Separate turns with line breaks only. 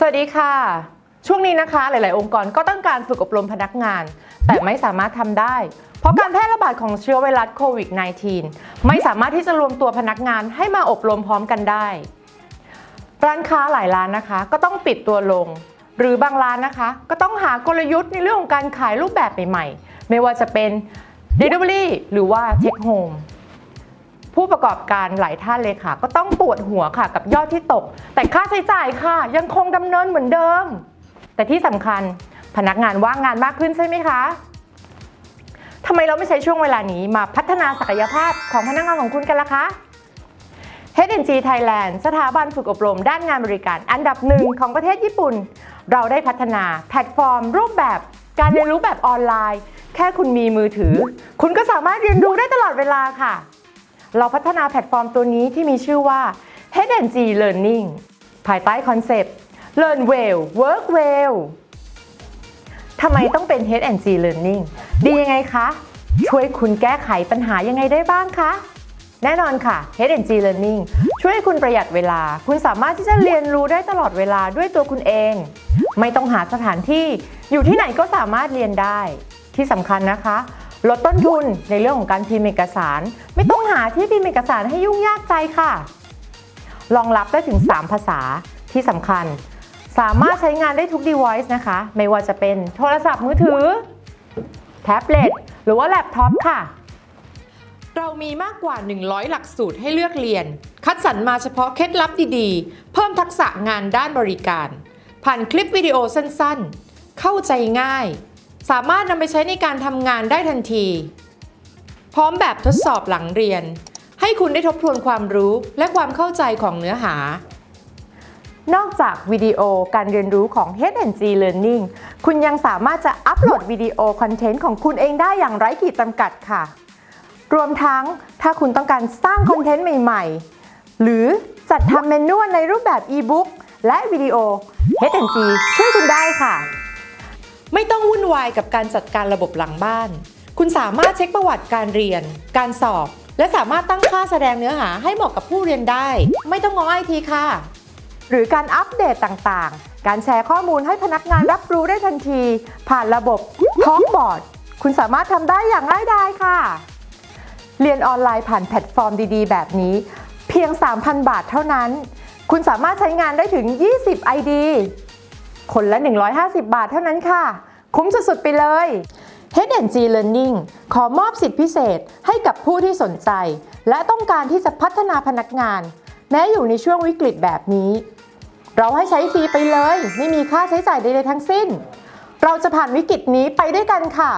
สวัสดีค่ะ ช่วงนี้นะคะ หลาย ๆ องค์กรก็ต้องการฝึกอบรมพนักงาน แต่ไม่สามารถทำได้ เพราะการแพร่ระบาดของเชื้อไวรัสโควิด -19 ไม่สามารถที่จะรวมตัวพนักงานให้มาอบรมพร้อมกันได้ ร้านค้าหลายร้านนะคะ ก็ต้องปิดตัวลง หรือบางร้านนะคะ ก็ต้องหากลยุทธ์ในเรื่องของการขายรูปแบบใหม่ ๆ ไม่ว่าจะเป็น Delivery หรือว่า Take Home ประกอบการหลายท่านเลยค่ะ ก็ต้องปวดหัวค่ะกับยอดที่ตก แต่ค่าใช้จ่ายค่ะ ยังคงดำเนินเหมือนเดิม แต่ที่สำคัญพนักงานว่างงานมากขึ้นใช่ไหมคะทำไมเราไม่ใช้ช่วงเวลานี้มาพัฒนาศักยภาพของพนักงานของคุณกันล่ะคะ H&G Thailand สถาบันฝึกอบรมด้านงานบริการอันดับหนึ่งของประเทศญี่ปุ่น เราได้พัฒนาแพลตฟอร์ม รูปแบบการเรียนรู้แบบออนไลน์ แค่คุณมีมือถือ คุณก็สามารถเรียนรู้ได้ตลอดเวลาค่ะ เราพัฒนาแพลตฟอร์มตัวนี้ที่มีชื่อว่า H&G Learning ภายใต้คอนเซปต์ Learn Well Work Well ทำไมต้องเป็น H&G Learning ดียังไงคะ ช่วยคุณแก้ไขปัญหายังไงได้บ้างคะ แน่นอนค่ะ H&G Learning ช่วยคุณประหยัดเวลา คุณสามารถที่จะเรียนรู้ได้ตลอดเวลาด้วยตัวคุณเอง ไม่ต้องหาสถานที่ อยู่ที่ไหนก็สามารถเรียนได้ ที่สำคัญนะคะ ลดต้นทุนในเรื่องของการพิมพ์เอกสาร ไม่ต้องหาที่พิมพ์เอกสารให้ยุ่งยากใจค่ะ รองรับได้ถึง 3 ภาษาที่สำคัญ สามารถใช้งานได้ทุก device นะคะ ไม่ว่าจะเป็นโทรศัพท์มือถือ แท็บเล็ตหรือว่าแล็ปท็อปค่ะเรามีมากกว่า 100 หลักสูตรให้เลือกเรียน คัดสรรมาเฉพาะเคล็ดลับดีๆ เพิ่มทักษะงานด้านบริการ ผ่านคลิปวิดีโอสั้นๆ เข้าใจง่าย สามารถนำไปใช้ในการทำงานได้ทันที พร้อมแบบทดสอบหลังเรียน ให้คุณได้ทบทวนความรู้และความเข้าใจของเนื้อหา นอกจากวิดีโอการเรียนรู้ของ H&G Learning คุณยังสามารถจะอัปโหลดวิดีโอคอนเทนต์ของคุณเองได้อย่างไร้ขีดจำกัดค่ะ รวมทั้งถ้าคุณต้องการสร้างคอนเทนต์ใหม่ ๆ หรือจัดทำเมนูในรูปแบบอีบุ๊กและวิดีโอ H&G ช่วยคุณได้ค่ะ ไม่ต้องวุ่นวายกับการจัดการระบบหลังบ้าน คุณสามารถเช็คประวัติการเรียน การสอบ และสามารถตั้งค่าแสดงเนื้อหาให้เหมาะกับผู้เรียนได้ ไม่ต้องง้อไอทีค่ะ หรือการอัปเดตต่างๆ การแชร์ข้อมูลให้พนักงานรับรู้ได้ทันที ผ่านระบบท้องบอร์ด คุณสามารถทำได้อย่างง่ายดายค่ะ เรียนออนไลน์ผ่านแพลตฟอร์มดีๆ แบบนี้ เพียง 3,000 บาทเท่านั้น คุณสามารถใช้งานได้ถึง 20 ID คนละ 150 บาทเท่านั้นค่ะ คุ้มสุดๆ ไปเลย H&G Learning ขอมอบสิทธิพิเศษให้กับผู้ที่สนใจ และต้องการที่จะพัฒนาพนักงาน แม้อยู่ในช่วงวิกฤตแบบนี้ เราให้ใช้ฟรีไปเลย ไม่มีค่าใช้จ่ายใดๆทั้งสิ้น เราจะผ่านวิกฤตนี้ไปด้วยกันค่ะ